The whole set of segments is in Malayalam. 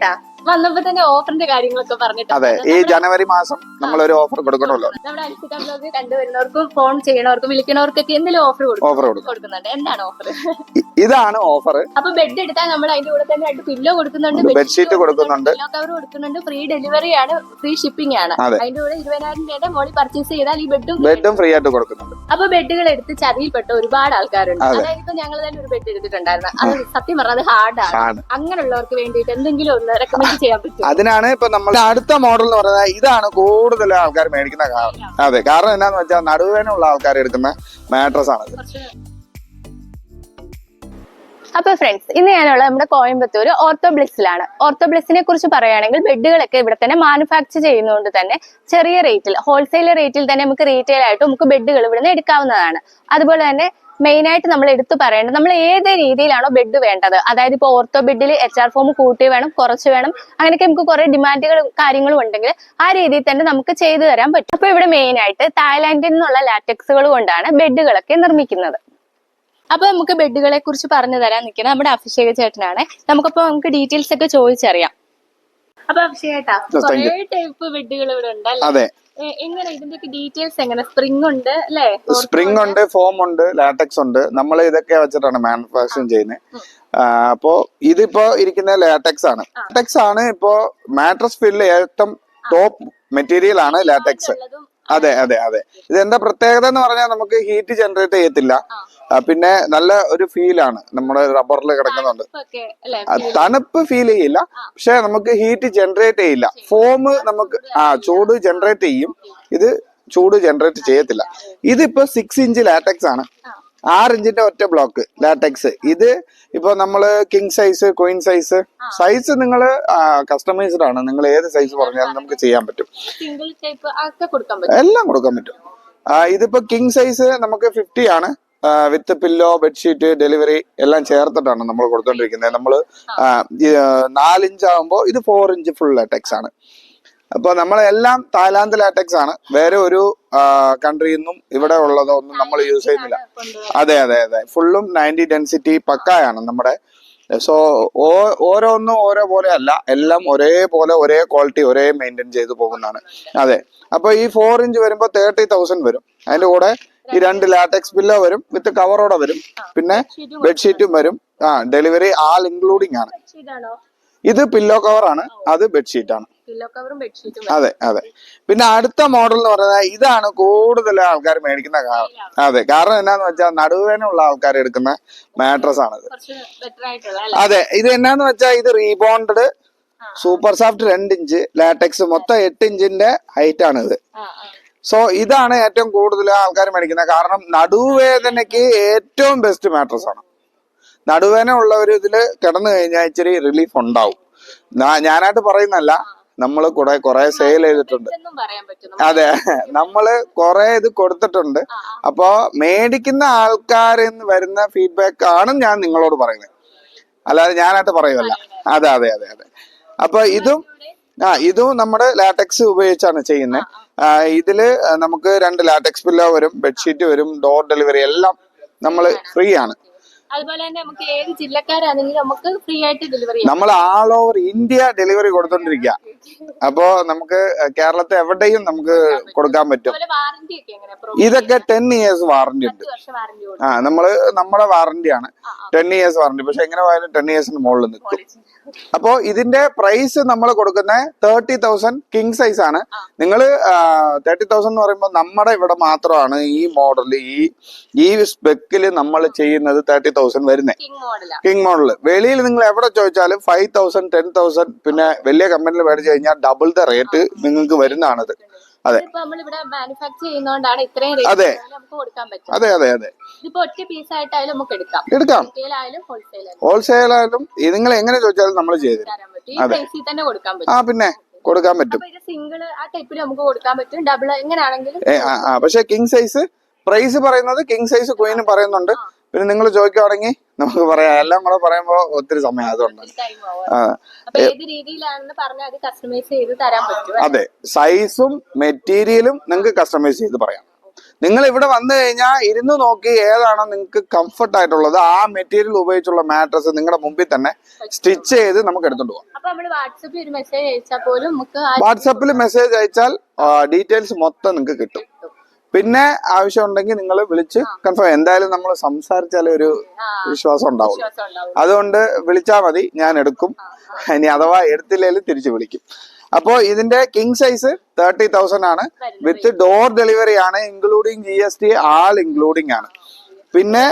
Planeta. വന്നപ്പോ തന്നെ ഓഫറിന്റെ കാര്യങ്ങളൊക്കെ പറഞ്ഞിട്ട് അതെ ഈ ജനുവരി മാസം നമ്മൾ ഒരു ഓഫർ കൊടുക്കണമല്ലോ. നമ്മുടെ അൽസിക ബ്ലോഗ് കണ്ടുവരുന്നവർക്കും ഫോൺ ചെയ്യണവർക്കും വിളിക്കണവർക്കൊക്കെ എന്തെങ്കിലും ഓഫർ ഓഫർ കൊടുക്കുന്നുണ്ട്. എന്താണ് ഓഫർ ഇതാണ് ഓഫർ അപ്പൊ ബെഡ് എടുത്താൽ നമ്മൾ അതിന്റെ കൂടെ തന്നെ രണ്ട് പില്ലോ കൊടുക്കുന്നുണ്ട് ബെഡ്ഷീറ്റ് കൊടുക്കുന്നുണ്ട് പില്ലോ കവർ കൊടുക്കുന്നുണ്ട് ഫ്രീ ഡെലിവറി ആണ് ഫ്രീ ഷിപ്പിംഗ് ആണ്. അതിന്റെ കൂടെ ഇരുപതിനായിരം രൂപയുടെ മോളി പർച്ചേസ് ചെയ്താൽ ഈ ബെഡും ബെഡും ഫ്രീ ആയിട്ട് കൊടുക്കുന്നുണ്ട്. അപ്പൊ ബെഡുകൾ എടുത്ത് ചതിയിൽപ്പെട്ട ഒരുപാട് ആൾക്കാരുണ്ട്. അതെ. അതായത് ഇപ്പൊ ഞങ്ങൾ തന്നെ ഒരു ബെഡ് എടുത്തിട്ടുണ്ടായിരുന്നു. അത് സത്യം പറഞ്ഞത് ഹാർഡാണ് ആണ്. അങ്ങനെയുള്ളവർക്ക് വേണ്ടിയിട്ട് എന്തെങ്കിലും ഒന്ന് റെക്കമെൻഡ് അതിനാണ് ഇപ്പൊ നമ്മൾ അടുത്ത മോഡൽ എന്ന് പറയുന്നത് ഇതാണ് കൂടുതൽ ആൾക്കാർ മേടിക്കുന്ന കാരണം അതെ കാരണം എന്നാന്ന് വെച്ചാൽ നടുവേനുള്ള ആൾക്കാർ എടുക്കുന്ന മാട്രസ് ആണ് അപ്പൊ ഫ്രണ്ട്സ് ഇന്ന് ഞാനുള്ള നമ്മുടെ കോയമ്പത്തൂർ ഓർത്തോബ്ലിസിലാണ് ഓർത്തോബ്ലിസിനെ കുറിച്ച് പറയുകയാണെങ്കിൽ ബെഡുകളൊക്കെ ഇവിടെ തന്നെ മാനുഫാക്ചർ ചെയ്യുന്നതുകൊണ്ട് തന്നെ ചെറിയ റേറ്റിൽ ഹോൾസെയിൽ റേറ്റിൽ തന്നെ നമുക്ക് റീറ്റെയിൽ ആയിട്ട് നമുക്ക് ബെഡുകൾ ഇവിടുന്ന് നിന്ന് എടുക്കാവുന്നതാണ്. അതുപോലെ തന്നെ മെയിൻ ആയിട്ട് നമ്മൾ എടുത്തു പറയേണ്ടത് നമ്മൾ ഏത് രീതിയിലാണോ ബെഡ് വേണ്ടത്. അതായത് ഇപ്പോൾ ഓർത്തോ ബെഡിൽ എച്ച് ആർ ഫോം കൂട്ടി വേണം കുറച്ച് വേണം അങ്ങനെയൊക്കെ നമുക്ക് കുറെ ഡിമാൻഡുകളും കാര്യങ്ങളും ഉണ്ടെങ്കിൽ ആ രീതിയിൽ തന്നെ നമുക്ക് ചെയ്തു തരാൻ പറ്റും. അപ്പൊ ഇവിടെ മെയിൻ ആയിട്ട് തായ്ലാന്റിൽ നിന്നുള്ള ലാറ്റക്സുകൾ കൊണ്ടാണ് ബെഡുകളൊക്കെ നിർമ്മിക്കുന്നത്. അപ്പൊ നമുക്ക് ബെഡുകളെ കുറിച്ച് പറഞ്ഞു തരാൻ നിൽക്കുന്നത് നമ്മുടെ അഭിഷേക ചേട്ടനാണ്. നമുക്കപ്പോ നമുക്ക് ഡീറ്റെയിൽസ് ഒക്കെ ചോദിച്ചറിയാം. അപ്പൊ അഭിഷേക ടൈപ്പ് ബെഡുകൾ ഇവിടെ ഉണ്ടല്ലേ? എങ്ങനെ ഡീറ്റെയിൽസ് എങ്ങനെ? സ്പ്രിംഗ് ഉണ്ട് അല്ലേ? സ്പ്രിംഗ് ഉണ്ട് ഫോം ഉണ്ട് ലാറ്റക്സ് ഉണ്ട്. നമ്മൾ ഇതൊക്കെ വെച്ചിട്ടാണ് മാനുഫാക്ചറിങ് ചെയ്യുന്നത്. അപ്പോ ഇതിപ്പോ ഇരിക്കുന്ന ലാറ്റക്സ് ആണ്. ലാറ്റക്സ് ആണ് ഇപ്പോ മാട്രസ് ഫില്ല് ഏറ്റവും ടോപ്പ് മെറ്റീരിയൽ ആണ് ലാറ്റക്സ് അതെ അതെ അതെ. ഇത് എന്താ പ്രത്യേകത എന്ന് പറഞ്ഞാൽ നമുക്ക് ഹീറ്റ് ജനറേറ്റ് ചെയ്യത്തില്ല. പിന്നെ നല്ല ഒരു ഫീലാണ് നമ്മുടെ റബ്ബറിൽ കിടക്കുന്നുണ്ട്. തണുപ്പ് ഫീൽ ചെയ്യില്ല. പക്ഷെ നമുക്ക് ഹീറ്റ് ജനറേറ്റ് ചെയ്യില്ല. ഫോം നമുക്ക് ആ ചൂട് ജനറേറ്റ് ചെയ്യും. ഇത് ചൂട് ജനറേറ്റ് ചെയ്യത്തില്ല. ഇതിപ്പോ സിക്സ് ഇഞ്ച് ലാറ്റക്സ് ആണ്. ആറ് ഇഞ്ചിന്റെ ഒറ്റ ബ്ലോക്ക് ലാറ്റക്സ് ഇത് ഇപ്പൊ നമ്മൾ king size queen size size നിങ്ങൾ കസ്റ്റമൈസ്ഡ് ആണ്. നിങ്ങൾ ഏത് സൈസ് പറഞ്ഞാലും നമുക്ക് ചെയ്യാൻ പറ്റും. എല്ലാം കൊടുക്കാൻ പറ്റും. ഇതിപ്പോ കിങ് സൈസ് നമുക്ക് ഫിഫ്റ്റി ആണ്. വിത്ത് പില്ലോ ബെഡ്ഷീറ്റ് ഡെലിവറി എല്ലാം ചേർത്തിട്ടാണ് നമ്മൾ കൊടുത്തോണ്ടിരിക്കുന്നത്. നമ്മൾ നാലിഞ്ച് ആകുമ്പോൾ ഇത് ഫോർ ഇഞ്ച് ഫുൾ ലാറ്റക്സ് ആണ്. അപ്പോൾ നമ്മളെല്ലാം തായ്ലാന്റ് ലാറ്റക്സ് ആണ്. വേറെ ഒരു കൺട്രിയിൽ നിന്നും ഇവിടെ ഉള്ളതോ ഒന്നും നമ്മൾ യൂസ് ചെയ്യുന്നില്ല. അതെ അതെ അതെ. ഫുള്ളും നയന്റി ഡെൻസിറ്റി പക്കായാണ് നമ്മുടെ. സോ ഓരോന്നും ഓരോ പോലെ അല്ല. എല്ലാം ഒരേപോലെ ഒരേ ക്വാളിറ്റി ഒരേ മെയിന്റെയിൻ ചെയ്തു പോകുന്നതാണ്. അതെ. അപ്പോൾ ഈ ഫോർ ഇഞ്ച് വരുമ്പോൾ തേർട്ടി തൗസൻഡ് വരും. അതിന്റെ കൂടെ ഈ രണ്ട് ലാറ്റക്സ് പില്ലോ വരും വിത്ത് കവറോടെ വരും. പിന്നെ ബെഡ്ഷീറ്റും വരും. ആ ഡെലിവറി ആൾ ഇൻക്ലൂഡിംഗ് ആണ്. ഇത് പില്ലോ കവറാണ് അത് ബെഡ്ഷീറ്റ് ആണ്. അതെ അതെ. പിന്നെ അടുത്ത മോഡൽ എന്ന് പറയുന്നത് ഇതാണ് കൂടുതൽ ആൾക്കാർ മേടിക്കുന്ന കാരണം അതെ കാരണം എന്നാന്ന് വെച്ചാൽ നടുവേനുള്ള ആൾക്കാർ എടുക്കുന്ന മാട്രസ് ആണിത്. അതെ ഇത് എന്നാന്ന് വെച്ചാൽ ഇത് റീബോണ്ടഡ് സൂപ്പർ സോഫ്റ്റ് രണ്ട് ഇഞ്ച് ലാറ്റക്സ് മൊത്തം എട്ട് ഇഞ്ചിന്റെ ഹൈറ്റ് ആണ് ഇത് ആ ആ. സോ ഇതാണ് ഏറ്റവും കൂടുതൽ ആൾക്കാർ മേടിക്കുന്നത് കാരണം നടുവേദനയ്ക്ക് ഏറ്റവും ബെസ്റ്റ് മാട്രസ് ആണ്. നടുവേദന ഉള്ളവർ ഇതിൽ കിടന്നു കഴിഞ്ഞാൽ ഇച്ചിരി റിലീഫ് ഉണ്ടാവും. ഞാനായിട്ട് പറയുന്നല്ല നമ്മൾ കുറെ കുറെ സെയിൽ ചെയ്തിട്ടുണ്ട്. അതെ. നമ്മൾ കുറെ ഇത് കൊടുത്തിട്ടുണ്ട്. അപ്പോ മേടിക്കുന്ന ആൾക്കാരിൽ നിന്ന് വരുന്ന ഫീഡ്ബാക്ക് ആണ് ഞാൻ നിങ്ങളോട് പറയുന്നത്. അല്ലാതെ ഞാനായിട്ട് പറയുമല്ല അതെ അതെ അതെ അതെ. അപ്പൊ ഇതും ആ ഇതും നമ്മുടെ ലാറ്റക്സ് ഉപയോഗിച്ചാണ് ചെയ്യുന്നത്. ഇതിൽ നമുക്ക് രണ്ട് ലാറ്റക്സ് പില്ലോ വരും ബെഡ്ഷീറ്റ് വരും ഡോർ ഡെലിവറി എല്ലാം നമ്മൾ ഫ്രീ ആണ് അതുപോലെ തന്നെ നമുക്ക് ഏത് ജില്ലക്കാരാണെങ്കിലും നമുക്ക് ഫ്രീ ആയിട്ട് ഡെലിവറി ചെയ്യാം. നമ്മൾ ആൾ ഓവർ ഇന്ത്യ ഡെലിവറി കൊടുത്തോണ്ടിരിക്കുക അപ്പോ നമുക്ക് കേരളത്തെ എവിടെയും നമുക്ക് കൊടുക്കാൻ പറ്റും. ഇതൊക്കെ ടെൻ ഇയേഴ്സ് വാറന്റി ഉണ്ട്. ആ നമ്മൾ നമ്മുടെ വാറന്റി ആണ്. ടെൻ ഇയേഴ്സ് വാറന്റി പക്ഷെ എങ്ങനെ പോയാലും ടെൻ ഇയേഴ്സിന് മുകളിൽ നിൽക്കും. അപ്പോ ഇതിന്റെ പ്രൈസ് നമ്മൾ കൊടുക്കുന്ന തേർട്ടി തൗസൻഡ് കിങ് സൈസ് ആണ്. നിങ്ങൾ തേർട്ടി തൗസൻഡ് എന്ന് പറയുമ്പോൾ നമ്മുടെ ഇവിടെ മാത്രമാണ് ഈ മോഡൽ ഈ ഈ സ്പെക്കിൽ നമ്മൾ ചെയ്യുന്നത് തേർട്ടി തൗസൻഡ് വരുന്നത് കിങ് മോഡൽ വെളിയിൽ നിങ്ങൾ എവിടെ ചോദിച്ചാലും ഫൈവ് തൗസൻഡ് ടെൻ തൗസൻഡ് പിന്നെ വലിയ കമ്പനിയിൽ മേടിച്ചു കഴിഞ്ഞാൽ ഡബിൾ ദ റേറ്റ് നിങ്ങൾക്ക് വരുന്നതാണത്. അതെ. അതെ. അതെ അതെ അതെ. എടുക്കാം. ഹോൾസെയിൽ ആയാലും നിങ്ങൾ എങ്ങനെ ചോദിച്ചാലും നമ്മൾ ചെയ്തു അതെ. ആ പിന്നെ കൊടുക്കാൻ പറ്റും. സിംഗിൾ ആ ടൈപ്പിൽ നമുക്ക് കൊടുക്കാൻ പറ്റും. ഡബിൾ എങ്ങനെയാണെങ്കിലും പക്ഷെ കിങ് സൈസ് പ്രൈസ് പറയുന്നത് കിങ് സൈസ് ക്വീനും പറയുന്നുണ്ട്. പിന്നെ നിങ്ങൾ ചോദിക്കുവാണെങ്കിൽ നമുക്ക് പറയാം. എല്ലാം കൂടെ പറയുമ്പോൾ ഒത്തിരി സമയം അതുകൊണ്ട് ടൈം ആവും ആ, അപ്പൊ ഏത് രീതിയിലാണെന്ന് പറഞ്ഞാൽ അത് സൈസും മെറ്റീരിയലും നിങ്ങൾക്ക് കസ്റ്റമൈസ് ചെയ്ത് പറയാം. നിങ്ങൾ ഇവിടെ വന്നു കഴിഞ്ഞാൽ ഇരുന്ന് നോക്കി ഏതാണോ നിങ്ങൾക്ക് കംഫർട്ട് ആയിട്ടുള്ളത്. ആ മെറ്റീരിയൽ ഉപയോഗിച്ചുള്ള മാട്രസ് നിങ്ങളുടെ മുമ്പിൽ തന്നെ സ്റ്റിച്ച് ചെയ്ത് നമുക്ക് എടുത്തോണ്ട് പോകാം. ആ വാട്സപ്പിൽ മെസ്സേജ് അയച്ചാൽ ഡീറ്റെയിൽസ് മൊത്തം നിങ്ങൾക്ക് കിട്ടും. പിന്നെ ആവശ്യം ഉണ്ടെങ്കിൽ നിങ്ങൾ വിളിച്ച് കൺഫേം എന്തായാലും നമ്മൾ സംസാരിച്ചാലേ ഒരു വിശ്വാസം ഉണ്ടാവും അതുകൊണ്ട് വിളിച്ചാൽ മതി ഞാൻ എടുക്കും. ഇനി അഥവാ എടുത്തില്ലെങ്കിൽ തിരിച്ചു വിളിക്കും. അപ്പോ ഇതിന്റെ കിങ് സൈസ് തേർട്ടി തൗസൻഡ് ആണ്. വിത്ത് ഡോർ ഡെലിവറി ആണ് including G S T all including ആണ്. പിന്നെ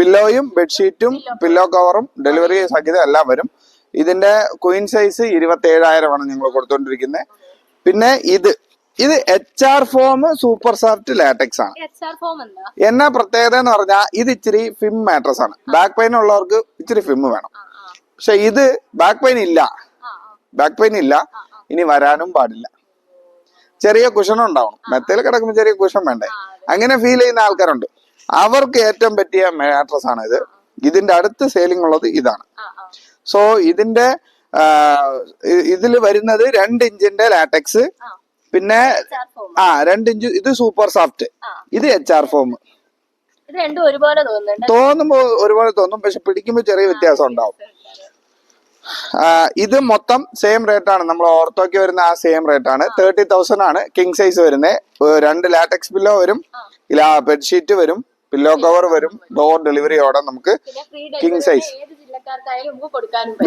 പില്ലോയും ബെഡ്ഷീറ്റും പില്ലോ കവറും ഡെലിവറി സഹിതം എല്ലാം വരും. ഇതിന്റെ ക്വീൻ സൈസ് ഇരുപത്തി ഏഴായിരമാണ് ഞങ്ങൾ കൊടുത്തോണ്ടിരിക്കുന്നത് പിന്നെ ഇത് ഇത് H R foam super soft latex ആണ്. എന്നാ പ്രത്യേകത എന്ന് പറഞ്ഞാൽ ഇത് ഇച്ചിരി ഫിം മാട്രസ് ആണ്. ബാക്ക് പെയിൻ ഉള്ളവർക്ക് ഇച്ചിരി ഫിം വേണം. പക്ഷെ ഇത് ബാക്ക് പെയിൻ ഇല്ല. ബാക്ക് പെയിൻ ഇല്ല. ഇനി വരാനും പാടില്ല. ചെറിയ കുഷൻ ഉണ്ടാവണം. മെത്തയിൽ കിടക്കുമ്പോൾ ചെറിയ കുഷൻ വേണ്ടേ? അങ്ങനെ ഫീൽ ചെയ്യുന്ന ആൾക്കാരുണ്ട്. അവർക്ക് ഏറ്റവും പറ്റിയ മാട്രസ് ആണ് ഇത്. ഇതിന്റെ അടുത്ത് സെയിലിംഗ് ഉള്ളത് ഇതാണ്. സോ ഇതിന്റെ ഇതിൽ വരുന്നത് രണ്ട് ഇഞ്ചിന്റെ ലാറ്റക്സ് പിന്നെ ആ രണ്ട് ഇഞ്ച് ഇത് സൂപ്പർ സോഫ്റ്റ് ഇത് എച്ച് ആർ ഫോം തോന്നുമ്പോ ഒരുപോലെ തോന്നും പക്ഷെ പിടിക്കുമ്പോ ചെറിയ വ്യത്യാസം ഉണ്ടാവും. ഇത് മൊത്തം സെയിം റേറ്റ് ആണ്. നമ്മൾ ഓർത്തോക്ക് വരുന്ന ആ സെയിം റേറ്റ് ആണ്. തേർട്ടി തൗസൻഡ് ആണ് കിങ് സൈസ് വരുന്നത് രണ്ട് ലാറ്റക്സ് പില്ലോ വരും. ബെഡ്ഷീറ്റ് വരും. പില്ലോ കവർ വരും. ഡോർ ഡെലിവറിയോടെ നമുക്ക് കിങ് സൈസ്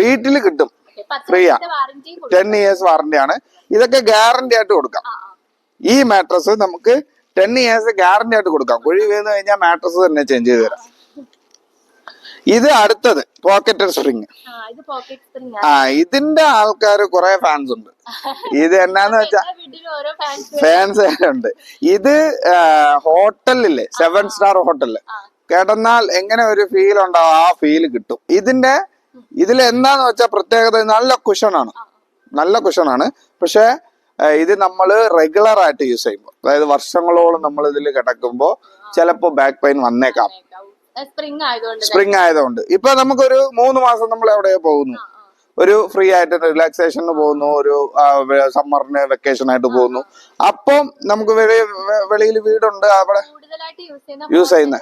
വീട്ടിൽ കിട്ടും. Free ആ. ടെൻ ഇയേഴ്സ് വാറന്റി ആണ്. ഇതൊക്കെ ഗ്യാരണ്ടി ആയിട്ട് കൊടുക്കാം. ഈ മാട്രസ് നമുക്ക് ടെൻ ഇയേഴ്സ് ഗ്യാരണ്ടി ആയിട്ട് കൊടുക്കാം. കുഴി വീണ് കഴിഞ്ഞാൽ മാട്രസ് തന്നെ ചേഞ്ച് ചെയ്ത് തരാം. ഇത് അടുത്തത് പോക്കറ്റ് സ്പ്രിങ് ആ ഇതിന്റെ ആൾക്കാർ കുറെ ഫാൻസ് ഉണ്ട്. ഇത് എന്നാന്ന് വെച്ചാ ഫാൻസ് ഉണ്ട്. ഇത് ഹോട്ടലില്ലേ? സെവൻ സ്റ്റാർ ഹോട്ടലിൽ. കിടന്നാൽ എങ്ങനെ ഒരു ഫീൽ ഉണ്ടാവും? ആ ഫീൽ കിട്ടും. ഇതിന്റെ ഇതിൽ എന്താന്ന് വെച്ചാൽ പ്രത്യേകത നല്ല കുഷനാണ്. നല്ല കുഷനാണ്. പക്ഷേ ഇത് നമ്മൾ റെഗുലർ ആയിട്ട് യൂസ് ചെയ്യുമ്പോൾ അതായത് വർഷങ്ങളോളം നമ്മൾ ഇതിൽ കിടക്കുമ്പോൾ ചിലപ്പോൾ ബാക്ക് പെയിൻ വന്നേക്കാം. സ്പ്രിംഗ് ആയതുകൊണ്ട് തന്നെ. സ്പ്രിങ് ആയതുകൊണ്ട്. ഇപ്പൊ നമുക്കൊരു മൂന്ന് മാസം നമ്മൾ എവിടെയോ പോകുന്നു. ഒരു ഫ്രീ ആയിട്ട് റിലാക്സേഷന് പോകുന്നു ഒരു സമ്മറിന് വെക്കേഷൻ ആയിട്ട് പോകുന്നു. അപ്പം നമുക്ക് വെളിയിൽ വീടുണ്ട് അവിടെ? യൂസ് ചെയ്യുന്ന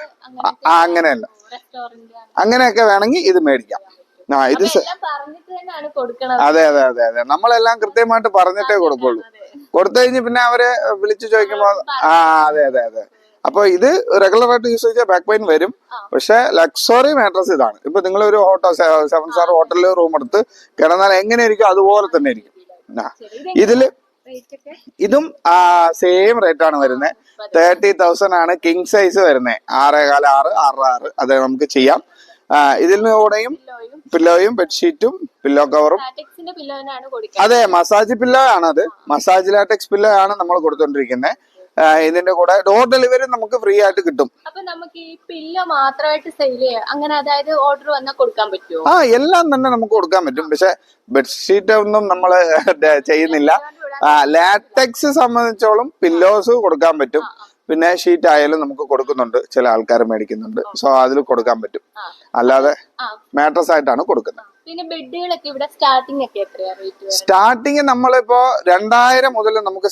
അങ്ങനെയല്ല. അങ്ങനെയൊക്കെ വേണമെങ്കിൽ ഇത് മേടിക്കാം. ആ ഇത് അതെ അതെ അതെ അതെ. നമ്മളെല്ലാം കൃത്യമായിട്ട് പറഞ്ഞിട്ടേ കൊടുക്കുള്ളൂ. കൊടുത്തു കഴിഞ്ഞ് പിന്നെ അവർ വിളിച്ചു ചോദിക്കുമ്പോ ആ അതെ അതെ അതെ. അപ്പൊ ഇത് റെഗുലർ ആയിട്ട് യൂസ് ചെയ്താൽ ബാക്ക് പെയിൻ വരും. പക്ഷെ ലക്സറി മാട്രസ് ഇതാണ്. ഇപ്പൊ നിങ്ങൾ ഒരു ഹോട്ടോ സെവൻ സ്റ്റാർ ഹോട്ടലിൽ റൂം എടുത്ത് കിടന്നാൽ എങ്ങനെ ഇരിക്കും അതുപോലെ തന്നെ ഇരിക്കും. ആ. ഇതിൽ ഇതും സെയിം റേറ്റ് ആണ് വരുന്നത് തേർട്ടി തൗസൻഡ് ആണ് കിങ് സൈസ് വരുന്നത് ആറേകാല ആറ് ആറ് ആറ്. അത് നമുക്ക് ചെയ്യാം. ആ, ഇതിന് കൂടെയും പില്ലോയും ബെഡ്ഷീറ്റും പില്ലോ കവറും അതെ മസാജ് പില്ലോ ആണ് അത് മസാജ് ലാറ്റക്സ് പില്ലോ ആണ് നമ്മൾ കൊടുത്തോണ്ടിരിക്കുന്നത് ഇതിന്റെ കൂടെ ഡോർ ഡെലിവറി നമുക്ക് ഫ്രീ ആയിട്ട് കിട്ടും. അപ്പൊ നമുക്ക് ഈ പില്ലോ മാത്രമായിട്ട് സെയിൽ ചെയ്യാം? അങ്ങനെ അതായത് ഓർഡർ വന്നാൽ കൊടുക്കാൻ പറ്റുമോ ആ എല്ലാം തന്നെ നമുക്ക് കൊടുക്കാൻ പറ്റും. പക്ഷെ ബെഡ്ഷീറ്റ് ഒന്നും നമ്മൾ ചെയ്യുന്നില്ല. ലാറ്റക്സ് സംബന്ധിച്ചോളം പില്ലോസ് കൊടുക്കാൻ പറ്റും. പിന്നെ ഷീറ്റ് ആയാലും നമുക്ക് കൊടുക്കുന്നുണ്ട്. ചില ആൾക്കാർ മേടിക്കുന്നുണ്ട്. സോ അതിൽ കൊടുക്കാൻ പറ്റും. അല്ലാതെ മാട്രസ് ആയിട്ടാണ് കൊടുക്കുന്നത്. സ്റ്റാർട്ടിങ് നമ്മളിപ്പോ രണ്ടായിരം മുതൽ നമുക്ക്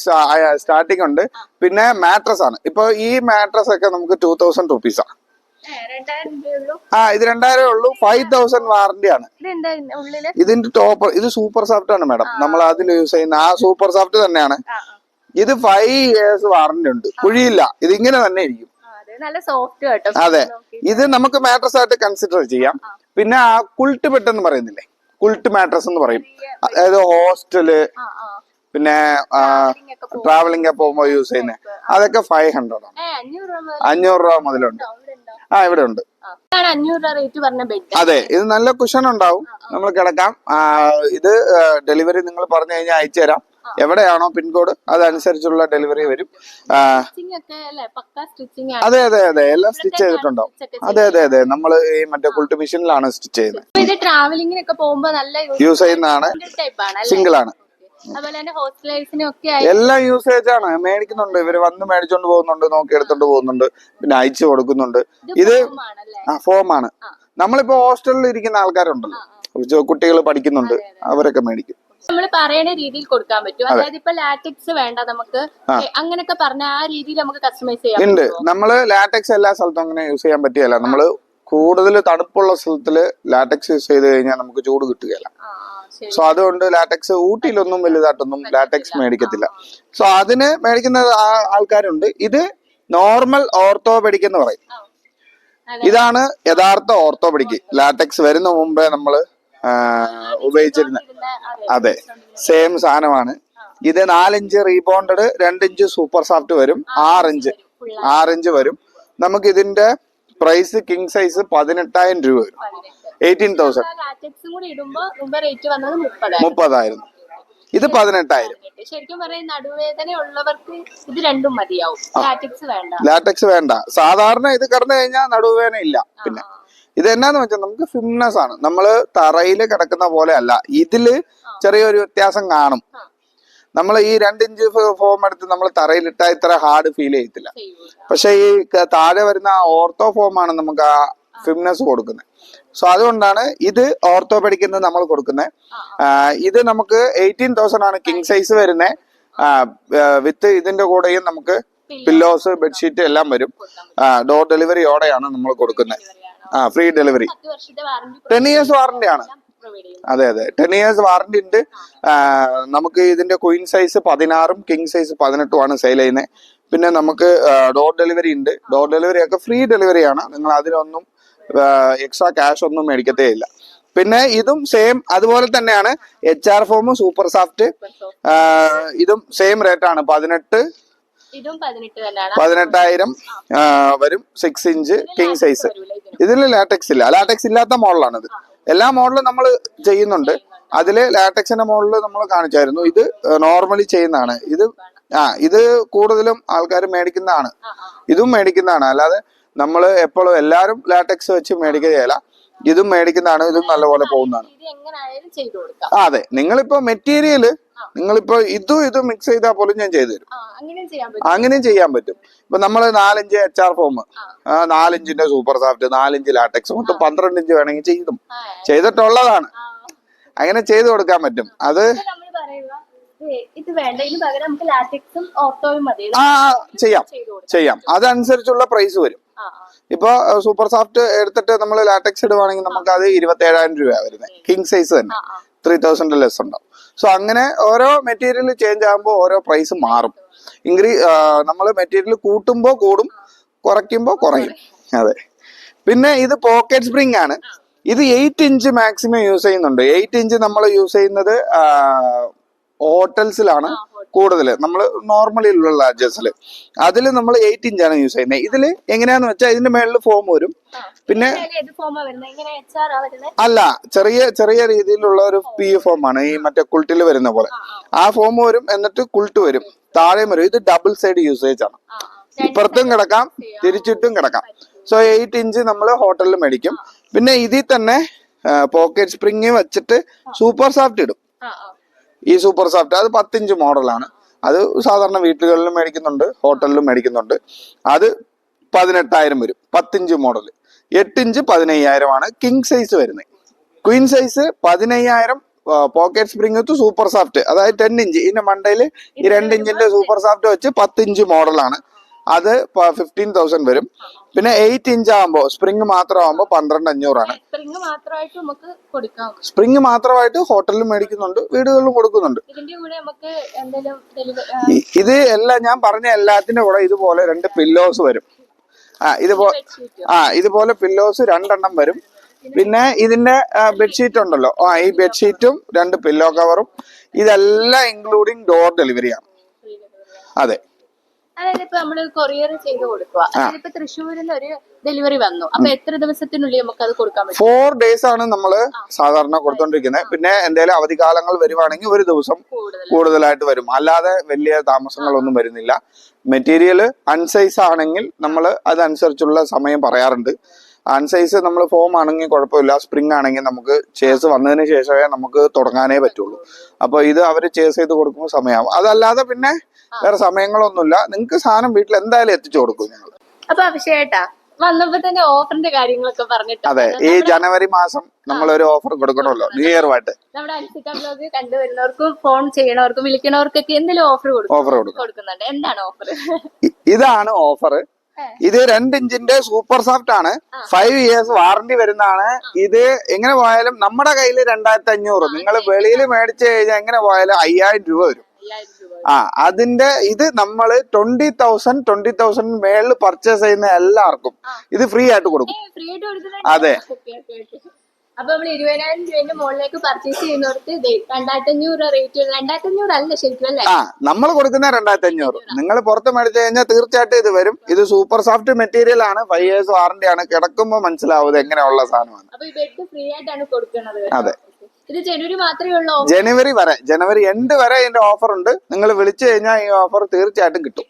സ്റ്റാർട്ടിംഗ് ഉണ്ട്. പിന്നെ മാട്രസ് ആണ്. ഇപ്പൊ ഈ മാട്രസ് ഒക്കെ നമുക്ക് ടൂ തൗസൻഡ് റുപ്പീസാണ് ആ. ഇത് രണ്ടായിരം ഉള്ളൂ. ഫൈവ് തൗസൻഡ് വാറന്റി ആണ്. ഇതിന്റെ ടോപ്പ് ഇത് സൂപ്പർ സോഫ്റ്റ് ആണ് മാഡം നമ്മൾ അതിൽ യൂസ് ചെയ്യുന്ന ആ സൂപ്പർ സോഫ്റ്റ് തന്നെയാണ്. ഇത് ഫൈവ് ഇയേഴ്സ് വാറന്റി ഉണ്ട്. കുഴിയില്ല. ഇത് ഇങ്ങനെ തന്നെ ഇരിക്കും. അതെ. ഇത് നമുക്ക് മാട്രസ് ആയിട്ട് കൺസിഡർ ചെയ്യാം. പിന്നെ ആ കുൾട്ട് ബെഡ് എന്ന് പറയുന്നില്ലേ? കുൾട്ട് മാട്രസ് എന്ന് പറയും. അതായത് ഹോസ്റ്റൽ പിന്നെ ട്രാവലിംഗ് ഒക്കെ പോകുമ്പോൾ യൂസ് ചെയ്യുന്നത് അതൊക്കെ ഫൈവ് ഹൺഡ്രഡ് ആണ്. അഞ്ഞൂറ് രൂപ മുതലുണ്ട്. ആ ഇവിടെ ഉണ്ട് അതെ ഇത് നല്ല കുഷൻ ഉണ്ടാവും. നമ്മൾ കിടക്കാം. ഇത് ഡെലിവറി നിങ്ങൾ പറഞ്ഞു കഴിഞ്ഞാൽ അയച്ചു തരാം എവിടെയാണോ പിൻകോഡ് അതനുസരിച്ചുള്ള ഡെലിവറി വരും. അതെ അതെ അതെ. എല്ലാം സ്റ്റിച്ച് ചെയ്തിട്ടുണ്ടാവും അതെ അതെ അതെ. നമ്മൾ ഈ മറ്റേ കുൾട്ട് മെഷീനിലാണ് സ്റ്റിച്ച് ചെയ്യുന്നത്. ഇത് ട്രാവലിങ്ങിനൊക്കെ പോകുമ്പോ നല്ല യൂസ് ചെയ്യുന്നതാണ്. സിംഗിൾ ആണ് എല്ലാം യൂസേജ് ആണ്. മേടിക്കുന്നുണ്ട്. ഇവർ വന്ന് മേടിച്ചോണ്ട് പോകുന്നുണ്ട് നോക്കി എടുത്തോണ്ട് പോകുന്നുണ്ട് പിന്നെ അയച്ചു കൊടുക്കുന്നുണ്ട്. ഇത് ആണ്. നമ്മളിപ്പോ ഹോസ്റ്റലിൽ ഇരിക്കുന്ന ആൾക്കാരുണ്ടല്ലോ കുട്ടികൾ പഠിക്കുന്നുണ്ട്. അവരൊക്കെ മേടിക്കും. നമ്മൾ പറയുന്ന രീതിയിൽ കൊടുക്കാൻ പറ്റും. അതായത് ഇപ്പൊ ലാറ്റക്സ് വേണ്ട നമുക്ക്. അങ്ങനെയൊക്കെ പറഞ്ഞ ആ രീതിയിൽ നമുക്ക് കസ്റ്റമൈസ് ചെയ്യാം ഉണ്ട്. നമ്മൾ ലാറ്റക്സ് എല്ലാ സ്ഥലത്തും അങ്ങനെ യൂസ് ചെയ്യാൻ പറ്റിയല്ല നമ്മൾ കൂടുതൽ തണുപ്പുള്ള സ്ഥലത്തിൽ ലാറ്റക്സ് യൂസ് ചെയ്ത് കഴിഞ്ഞാൽ നമുക്ക് ചൂട് കിട്ടുകയില്ല. സോ അതുകൊണ്ട് ലാറ്റക്സ് ഊട്ടിയിലൊന്നും വലുതായിട്ടൊന്നും ലാറ്റക്സ് മേടിക്കത്തില്ല. സോ അതിന് മേടിക്കുന്ന ആൾക്കാരുണ്ട്. ഇത് നോർമൽ ഓർത്തോപെഡിക് എന്ന് പറയും. ഇതാണ് യഥാർത്ഥ ഓർത്തോപെഡിക് ലാറ്റക്സ് വരുന്ന മുമ്പേ നമ്മൾ ഉപയോഗിച്ചിരുന്ന അതെ സെയിം സാധനമാണ്. ഇത് നാലിഞ്ച് റീബോണ്ടഡ് രണ്ടിഞ്ച് സൂപ്പർ സോഫ്റ്റ് വരും ആറിഞ്ച് ആറിഞ്ച് വരും. നമുക്ക് ഇതിന്റെ പ്രൈസ് കിങ് സൈസ് പതിനെട്ടായിരം രൂപ വരും. Eighteen thousand. മുപ്പതായിരം. മുപ്പതായിരുന്നു ഇത് പതിനെട്ടായിരം. ശരിക്കും നടുവേദന ഉള്ളവർക്ക് ഇത് രണ്ടും മതിയാവും. വേണ്ട. ലാറ്റക്സ് വേണ്ട. സാധാരണ ഇത് കടന്നു കഴിഞ്ഞാൽ നടുവേദന ഇല്ല. പിന്നെ ഇത് എന്നാന്ന് വെച്ചാൽ നമുക്ക് ഫിംനെസ് ആണ്. നമ്മൾ തറയിൽ കിടക്കുന്ന പോലെ അല്ല. ഇതിൽ ചെറിയൊരു വ്യത്യാസം കാണും. നമ്മൾ ഈ രണ്ടിഞ്ച് ഫോം എടുത്ത് നമ്മൾ തറയിലിട്ടാൽ ഇത്ര ഹാർഡ് ഫീൽ ചെയ്യത്തില്ല. പക്ഷെ ഈ താഴെ വരുന്ന ഓർത്തോ ഫോം ആണ് നമുക്ക് ആ ഫിംനെസ് കൊടുക്കുന്നത് സോ അതുകൊണ്ടാണ് ഇത് ഓർത്തോ പഠിക്കുന്നത് നമ്മൾ കൊടുക്കുന്നത് ഇത് നമുക്ക് എയ്റ്റീൻ തൗസൻഡ് ആണ് കിങ് സൈസ് വരുന്നത് വിത്ത് ഇതിന്റെ കൂടെയും നമുക്ക് പില്ലോസ് ബെഡ്ഷീറ്റ് എല്ലാം വരും. ഡോർ ഡെലിവറിയോടെയാണ് നമ്മൾ കൊടുക്കുന്നത് ആ free delivery ten years warranty ആണ്. അതെ അതെ. ടെൻ ഇയേഴ്സ് വാറന്റി ഉണ്ട്. നമുക്ക് ഇതിന്റെ ക്വീൻ സൈസ് പതിനാറും കിങ് സൈസ് പതിനെട്ടുമാണ് സെയിൽ ചെയ്യുന്നത് പിന്നെ നമുക്ക് ഡോർ ഡെലിവറി ഉണ്ട്. ഡോർ ഡെലിവറി ഒക്കെ ഫ്രീ ഡെലിവറി ആണ്. നിങ്ങൾ അതിലൊന്നും എക്സ്ട്രാ ക്യാഷ് ഒന്നും മേടിക്കത്തേ ഇല്ല. പിന്നെ ഇതും സെയിം അതുപോലെ തന്നെയാണ്. എച്ച് ആർ ഫോമും സൂപ്പർ സോഫ്റ്റ് ഇതും സെയിം റേറ്റ് ആണ്. പതിനെട്ട് പതിനെട്ടായിരം വരും. സിക്സ് ഇഞ്ച് കിങ് സൈസ് ഇതിൽ ലാറ്റക്സ് ഇല്ല. ലാറ്റക്സ് ഇല്ലാത്ത മോഡലാണിത്. എല്ലാ മോഡലും നമ്മൾ ചെയ്യുന്നുണ്ട്. അതിൽ ലാറ്റക്സിന്റെ മോഡൽ നമ്മൾ കാണിച്ചായിരുന്നു. ഇത് നോർമലി ചെയ്യുന്നതാണ്. ഇത് ആ ഇത് കൂടുതലും ആൾക്കാർ മേടിക്കുന്നതാണ്. ഇതും മേടിക്കുന്നതാണ്. അല്ലാതെ നമ്മൾ എപ്പോഴും എല്ലാവരും ലാറ്റക്സ് വെച്ച് മേടിക്കുകയല്ല. ഇതും മേടിക്കുന്നതാണ് ഇതും നല്ലപോലെ പോകുന്നതാണ്. ആ അതെ. നിങ്ങളിപ്പോ മെറ്റീരിയൽ നിങ്ങളിപ്പോ ഇതും ഇതും മിക്സ് ചെയ്താൽ പോലും ഞാൻ ചെയ്തു തരും. അങ്ങനെയും ചെയ്യാൻ പറ്റും. ഇപ്പൊ നമ്മൾ നാലിഞ്ച് എച്ച് ആർ ഫോം നാലിഞ്ചിന്റെ സൂപ്പർ സോഫ്റ്റ് നാലിഞ്ച് ലാറ്റക്സ് മൊത്തം പന്ത്രണ്ട് ഇഞ്ച് വേണമെങ്കിൽ ചെയ്തും. ചെയ്തിട്ടുള്ളതാണ്. അങ്ങനെ ചെയ്തു കൊടുക്കാൻ പറ്റും. അത് ഇത് വേണ്ട. ഇതിന് പകരം നമുക്ക് ലാറ്റക്സും മതി. ആ ചെയ്യാം. ചെയ്യാം. അതനുസരിച്ചുള്ള പ്രൈസ് വരും. ഇപ്പൊ സൂപ്പർ സോഫ്റ്റ് എടുത്തിട്ട് നമ്മൾ ലാറ്റക്സ് ഇടുവാണെങ്കിൽ നമുക്ക് അത് ഇരുപത്തി ഏഴായിരം രൂപ വരുന്നത് കിങ് സൈസ് തന്നെ. ത്രീ തൗസൻഡ് ലെസ് ഉണ്ടാവും. സോ അങ്ങനെ ഓരോ മെറ്റീരിയൽ ചേഞ്ച് ആകുമ്പോൾ ഓരോ പ്രൈസ് മാറും. ഇൻക്രീ നമ്മൾ മെറ്റീരിയൽ കൂട്ടുമ്പോൾ കൂടും കുറയ്ക്കുമ്പോൾ കുറയും. അതെ. പിന്നെ ഇത് പോക്കറ്റ് സ്പ്രിംഗ് ആണ്. ഇത് എയ്റ്റ് ഇഞ്ച് മാക്സിമം യൂസ് ചെയ്യുന്നുണ്ട്. എയ്റ്റ് ഇഞ്ച് നമ്മൾ യൂസ് ചെയ്യുന്നത് ഹോട്ടൽസിലാണ് കൂടുതൽ നമ്മൾ നോർമലി നോർമലിലുള്ള ലാർജസിൽ അതിൽ നമ്മൾ എയ്റ്റ് ഇഞ്ചാണ് യൂസ് ചെയ്യുന്നത് ഇതിൽ എങ്ങനെയാന്ന് വെച്ചാൽ ഇതിന്റെ മേളിൽ ഫോം വരും. പിന്നെ അല്ല ചെറിയ ചെറിയ രീതിയിലുള്ള ഒരു പി ഫോം ആണ് ഈ മറ്റേ കുൾട്ടിൽ വരുന്ന പോലെ. ആ ഫോം വരും എന്നിട്ട് കുൾട്ട് വരും. താഴെ വരും. ഇത് ഡബിൾ സൈഡ് യൂസേജ് ആണ്. ഇപ്പുറത്തും കിടക്കാം തിരിച്ചിട്ടും കിടക്കാം. സോ എയ്റ്റ് ഇഞ്ച് നമ്മൾ ഹോട്ടലിൽ മേടിക്കും. പിന്നെ ഇതിൽ തന്നെ പോക്കറ്റ് സ്പ്രിങ് വെച്ചിട്ട് സൂപ്പർ സോഫ്റ്റ് ഇടും. ഈ സൂപ്പർ സോഫ്റ്റ് അത് പത്തിഞ്ച് മോഡലാണ്. അത് സാധാരണ വീട്ടുകളിലും മേടിക്കുന്നുണ്ട് ഹോട്ടലിലും മേടിക്കുന്നുണ്ട്. അത് പതിനെട്ടായിരം വരും പത്തിഞ്ച് മോഡൽ എട്ടിഞ്ച് പതിനയ്യായിരമാണ് കിങ് സൈസ് വരുന്നത്. ക്വീൻ സൈസ് പതിനയ്യായിരം pocket spring with super soft അതായത് ടെൻ ഇഞ്ച്. ഇതിന്റെ മണ്ടയിൽ ഈ രണ്ട് ഇഞ്ചിന്റെ സൂപ്പർ സോഫ്റ്റ് വെച്ച് പത്തിഞ്ച് മോഡലാണ്. അത് ഫിഫ്റ്റീൻ തൗസൻഡ് വരും. പിന്നെ എയ്റ്റ് ഇഞ്ച് ആകുമ്പോൾ സ്പ്രിംഗ് മാത്രം ആകുമ്പോൾ പന്ത്രണ്ട് അഞ്ഞൂറാണ്. സ്പ്രിങ് മാത്രമായിട്ട് നമുക്ക് കൊടുക്കാം. സ്പ്രിംഗ് മാത്രമായിട്ട് ഹോട്ടലിലും മേടിക്കുന്നുണ്ട് വീടുകളിലും കൊടുക്കുന്നുണ്ട്. ഇത് എല്ലാം ഞാൻ പറഞ്ഞ എല്ലാത്തിന്റെ കൂടെ ഇതുപോലെ രണ്ട് പില്ലോസ് വരും. ആ ഇതുപോലെ ആ ഇതുപോലെ പില്ലോസ് രണ്ടെണ്ണം വരും. പിന്നെ ഇതിന്റെ ബെഡ്ഷീറ്റ് ഉണ്ടല്ലോ. ആ ഈ ബെഡ്ഷീറ്റും രണ്ട് പില്ലോ കവറും ഇതെല്ലാം ഇൻക്ലൂഡിങ് ഡോർ ഡെലിവറിയാണ് അതെ. അതായത് ഇപ്പൊ നമ്മൾ കൊറിയർ ചെയ്ത് കൊടുക്കുക. അതായത് ഇപ്പൊ തൃശ്ശൂരിൽ നിന്ന് ഒരു ഡെലിവറി വന്നു. അപ്പൊ എത്ര ദിവസത്തിനുള്ളിൽ നമുക്ക് അത് കൊടുക്കാൻ പറ്റും? ഫോർ ഡേയ്സ് ആണ് നമ്മൾ സാധാരണ കൊടുത്തോണ്ടിരിക്കുന്നത് പിന്നെ എന്തെങ്കിലും അവധിക്കാലങ്ങൾ വരുവാണെങ്കിൽ ഒരു ദിവസം കൂടുതലായിട്ട്. വരും. അല്ലാതെ വലിയ താമസങ്ങളൊന്നും വരുന്നില്ല. മെറ്റീരിയൽ അൺസൈസ് ആണെങ്കിൽ നമ്മൾ അതനുസരിച്ചുള്ള സമയം പറയാറുണ്ട്. അൺസൈസ് നമ്മൾ ഫോം ആണെങ്കിൽ കുഴപ്പമില്ല സ്പ്രിംഗ് ആണെങ്കിൽ നമുക്ക് ചേസ് വന്നതിന് ശേഷമേ നമുക്ക് തുടങ്ങാനേ പറ്റുള്ളൂ. അപ്പോൾ ഇത് അവർ ചേസ് ചെയ്ത് കൊടുക്കുമ്പോൾ സമയമാവും അതല്ലാതെ പിന്നെ വേറെ സമയങ്ങളൊന്നുമില്ല. നിങ്ങൾക്ക് സാധനം വീട്ടിൽ എന്തായാലും എത്തിച്ചു കൊടുക്കും ഞങ്ങൾ അപ്പൊ അഭിഷേകേട്ടാ വന്നപ്പോ തന്നെ ഓഫറിന്റെ കാര്യങ്ങളൊക്കെ പറഞ്ഞിട്ട് അതെ ഈ ജനുവരി മാസം നമ്മൾ ഒരു ഓഫർ കൊടുക്കണമല്ലോ ന്യൂ ഇയർ നമ്മുടെ അൻസിക ബ്ലോഗ് കണ്ടുവരുന്നവർക്കും ഫോൺ ചെയ്യണവർക്കും വിളിക്കണവർക്കൊക്കെ എന്തെങ്കിലും ഓഫർ കൊടുക്കും. ഓഫർ കൊടുക്കും. കൊടുക്കുന്നുണ്ട്. എന്താണ് ഓഫർ ഇതാണ് ഓഫർ ഇത് രണ്ട് ഇഞ്ചിന്റെ സൂപ്പർ സോഫ്റ്റ് ആണ്. ഫൈവ് ഇയേഴ്സ് വാറന്റി വരുന്നതാണ്. ഇത് എങ്ങനെ പോയാലും നമ്മുടെ കയ്യിൽ രണ്ടായിരത്തി അഞ്ഞൂറ് നിങ്ങൾ വെളിയിൽ മേടിച്ചു കഴിഞ്ഞാൽ എങ്ങനെ പോയാലും അയ്യായിരം രൂപ വരും. ആ അതിന്റെ ഇത് നമ്മൾ ട്വന്റി തൗസൻഡ് ട്വന്റി തൗസൻഡ് മേളിൽ പർച്ചേസ് ചെയ്യുന്ന എല്ലാവർക്കും ഇത് ഫ്രീ ആയിട്ട് കൊടുക്കും. അതെ. അപ്പൊ നമ്മൾ ഇരുപതിനായിരം രൂപേന്റെ മുകളിലേക്ക് പർച്ചേസ് ചെയ്യുന്നവർക്ക് രണ്ടായിരത്തി അഞ്ഞൂറ് റേറ്റ് രണ്ടായിരത്തി അഞ്ഞൂറ് അല്ല ശരിക്കും അല്ലേ? ആ നമ്മൾ കൊടുക്കുന്ന രണ്ടായിരത്തി അഞ്ഞൂറ് നിങ്ങൾ പുറത്ത് മേടിച്ചു കഴിഞ്ഞാൽ തീർച്ചയായിട്ടും ഇത് വരും. ഇത് സൂപ്പർ സോഫ്റ്റ് മെറ്റീരിയൽ ആണ്. ഫൈവ് ഇയേഴ്സ് വാറന്റി ആണ്. കിടക്കുമ്പോൾ മനസ്സിലാവും ഇത് എങ്ങനെയുള്ള സാധനമാണ്. അപ്പൊ ഈ ബെഡ് ഫ്രീ ആയിട്ടാണ് കൊടുക്കുന്നത് അതെ. ഇത് ജനുവരി മാത്രമേ ഉള്ളൂ? ജനുവരി വരെ. ജനുവരി എൻഡ് വരെ ഇതിന്റെ ഓഫർ ഉണ്ട്. നിങ്ങൾ വിളിച്ചു കഴിഞ്ഞാൽ ഈ ഓഫർ തീർച്ചയായിട്ടും കിട്ടും.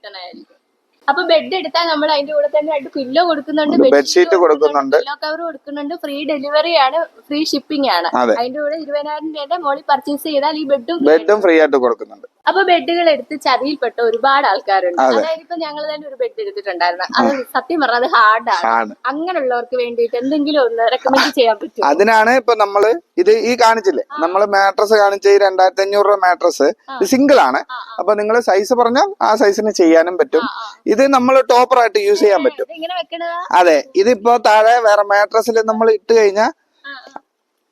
അപ്പൊ ബെഡ് എടുത്താൽ നമ്മൾ അതിന്റെ കൂടെ തന്നെ രണ്ട് പില്ലോ കൊടുക്കുന്നുണ്ട് ബെഡ്ഷീറ്റ് കൊടുക്കുന്നുണ്ട് പില്ലോ കവർ കൊടുക്കുന്നുണ്ട് ഫ്രീ ഡെലിവറി ആണ് ഫ്രീ ഷിപ്പിംഗ് ആണ്. അതിന്റെ കൂടെ ഇരുപതിനായിരം രൂപയുടെ മോളിൽ പർച്ചേസ് ചെയ്താൽ ഈ ബെഡും ബെഡും ഫ്രീ ആയിട്ട് കൊടുക്കുന്നുണ്ട്. അപ്പൊ ബെഡുകൾ എടുത്ത് ചതിയിൽപ്പെട്ട ഒരുപാട് ആൾക്കാരുണ്ട്. അതെ. അതായത് ഇപ്പൊ ഞങ്ങൾ തന്നെ ഒരു ബെഡ് എടുത്തിട്ടുണ്ടായിരുന്നു. അത് സത്യം പറഞ്ഞാൽ അത് ഹാർഡാണ് ആണ് അങ്ങനെയുള്ളവർക്ക് വേണ്ടിയിട്ട് എന്തെങ്കിലും ഒന്ന് റെക്കമെൻഡ് ചെയ്യാൻ പറ്റും അതിനാണ് ഇപ്പൊ നമ്മൾ ഇത് ഈ കാണിച്ചില്ലേ? നമ്മൾ മാട്രസ് കാണിച്ച ഈ രണ്ടായിരത്തി അഞ്ഞൂറ് രൂപ മാട്രസ് ഇത് സിംഗിൾ ആണ്. അപ്പൊ നിങ്ങൾ സൈസ് പറഞ്ഞാൽ ആ സൈസിന് ചെയ്യാനും പറ്റും. ഇത് നമ്മൾ ടോപ്പർ ആയിട്ട് യൂസ് ചെയ്യാൻ പറ്റും. ഇങ്ങനെ വെക്കണതാ? അതെ. ഇതിപ്പോ താഴെ വേറെ മാട്രസിൽ നമ്മൾ ഇട്ട് കഴിഞ്ഞാൽ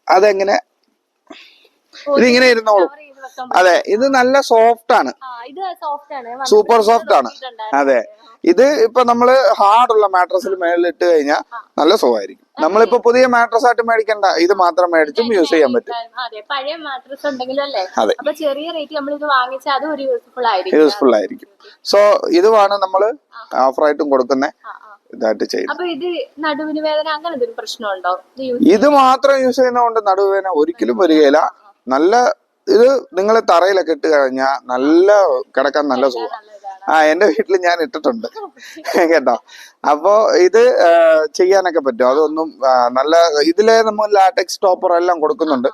അതെങ്ങനെ? ഇതിങ്ങനെ ഇരുന്നോളും. അതെ ഇത് നല്ല സോഫ്റ്റ് ആണ്. സൂപ്പർ സോഫ്റ്റ് ആണ്. അതെ. ഇത് ഇപ്പൊ നമ്മൾ ഹാർഡുള്ള മാട്രസിൽ മേളിൽ ഇട്ട് കഴിഞ്ഞാൽ നല്ല സുഖമായിരിക്കും. നമ്മളിപ്പോ പുതിയ മാട്രസ് ആയിട്ട് മേടിക്കണ്ട. ഇത് മാത്രം മേടിച്ചും യൂസ് ചെയ്യാൻ പറ്റും. അതെ പഴയ മാട്രസ് ഉണ്ടെങ്കിലും അല്ലേ. അപ്പൊ ചെറിയ റേറ്റ് നമ്മൾ ഇത് വാങ്ങിച്ചാൽ അത് ഒരു യൂസ്ഫുൾ ആയിരിക്കും. യൂസ്ഫുൾ ആയിരിക്കും. സോ ഇതുമാണ് നമ്മൾ ഓഫറായിട്ടും കൊടുക്കുന്ന ആ, ആ. ഇതായിട്ട് ഇത് ഇത് മാത്രം യൂസ് ചെയ്യുന്നതുകൊണ്ട് നടുവേദന ഒരിക്കലും വരികയില്ല. നല്ല ഇത് നിങ്ങൾ തറയിലൊക്കെ ഇട്ട് കഴിഞ്ഞാൽ നല്ല കിടക്കാൻ നല്ല സുഖം. ആ എന്റെ വീട്ടിൽ ഞാൻ ഇട്ടിട്ടുണ്ട്. കേട്ടോ? അപ്പോ ഇത് ചെയ്യാനൊക്കെ പറ്റും. അതൊന്നും നല്ല ഇതിലെ നമ്മൾ ലാറ്റക്സ് ടോപ്പർ എല്ലാം കൊടുക്കുന്നുണ്ട്.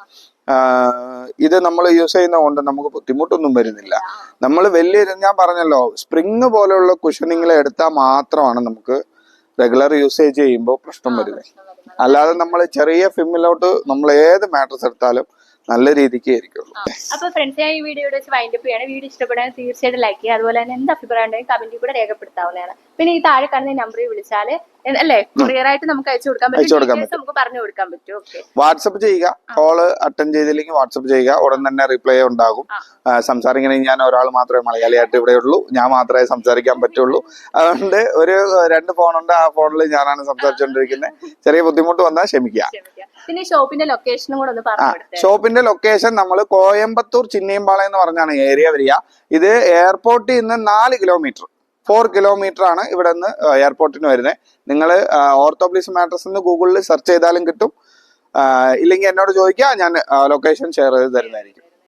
ഇത് നമ്മൾ യൂസ് ചെയ്യുന്നതുകൊണ്ട് നമുക്ക് ബുദ്ധിമുട്ടൊന്നും വരുന്നില്ല. നമ്മൾ വലിയ ഞാൻ പറഞ്ഞല്ലോ സ്പ്രിങ് പോലെയുള്ള കുഷനിങ്ങൾ എടുത്താൽ മാത്രമാണ് നമുക്ക് റെഗുലർ യൂസേജ് ചെയ്യുമ്പോൾ പ്രശ്നം വരുന്നത്. അല്ലാതെ നമ്മൾ ചെറിയ ഫിമ്മിലോട്ട് നമ്മൾ ഏത് മാട്രസ് എടുത്താലും നല്ല രീതിക്ക് അപ്പൊ ഫ്രണ്ട്സ് ഞാൻ ഈ വീഡിയോ വെച്ച് വൈൻഡപ്പ് ചെയ്യാണ്. വീഡിയോ ഇഷ്ടപ്പെടാൻ തീർച്ചയായിട്ടും ലൈക്ക് ചെയ്യുക. അതുപോലെ തന്നെ എന്ത് അഭിപ്രായം ഉണ്ടെങ്കിൽ കമന്റിൽ കൂടെ രേഖപ്പെടുത്താവുന്നതാണ്. പിന്നെ ഈ താഴെ കാണുന്ന നമ്പറിൽ വിളിച്ചാൽ അല്ലേ? കൊറിയർ ആയിട്ട് നമുക്ക് അയച്ചു കൊടുക്കാൻ പറ്റും. നമുക്ക് പറഞ്ഞു കൊടുക്കാൻ പറ്റും. വാട്സപ്പ് ചെയ്യുക. കോൾ അറ്റൻഡ് ചെയ്തില്ലെങ്കിൽ വാട്സപ്പ് ചെയ്യുക. ഉടൻ തന്നെ റിപ്ലൈ ഉണ്ടാകും. സംസാരിക്കണമെങ്കിൽ ഞാൻ ഒരാൾ മാത്രമേ മലയാളിയായിട്ട് ഇവിടെ ഉള്ളൂ. ഞാൻ മാത്രമേ സംസാരിക്കാൻ പറ്റുള്ളൂ. അതുകൊണ്ട് ഒരു രണ്ട് ഫോണുണ്ട് ആ ഫോണിൽ ഞാനാണ് സംസാരിച്ചുകൊണ്ടിരിക്കുന്നത് ചെറിയ ബുദ്ധിമുട്ട് വന്നാൽ ക്ഷമിക്കുക ക്ഷമിക്കാം. പിന്നെ ഷോപ്പിന്റെ ലൊക്കേഷനും കൂടെ ഒന്ന് പറഞ്ഞു ഷോപ്പിന്റെ ലൊക്കേഷൻ നമ്മൾ കോയമ്പത്തൂർ ചിന്നിയമ്പാളയം എന്ന് പറഞ്ഞാണ് ഏരിയ വരിക. ഇത് എയർപോർട്ടിൽ നിന്ന് നാല് കിലോമീറ്റർ ഫോർ കിലോമീറ്റർ ആണ് ഇവിടെ നിന്ന് എയർപോർട്ടിന് വരുന്നത് നിങ്ങൾ ഓർത്തോപ്ലീസ് മാട്രസ് എന്ന് ഗൂഗിളിൽ സെർച്ച് ചെയ്താലും കിട്ടും. ഇല്ലെങ്കിൽ എന്നോട് ചോദിക്കുക ഞാൻ ലൊക്കേഷൻ ഷെയർ ചെയ്ത് തരുന്നതായിരിക്കും.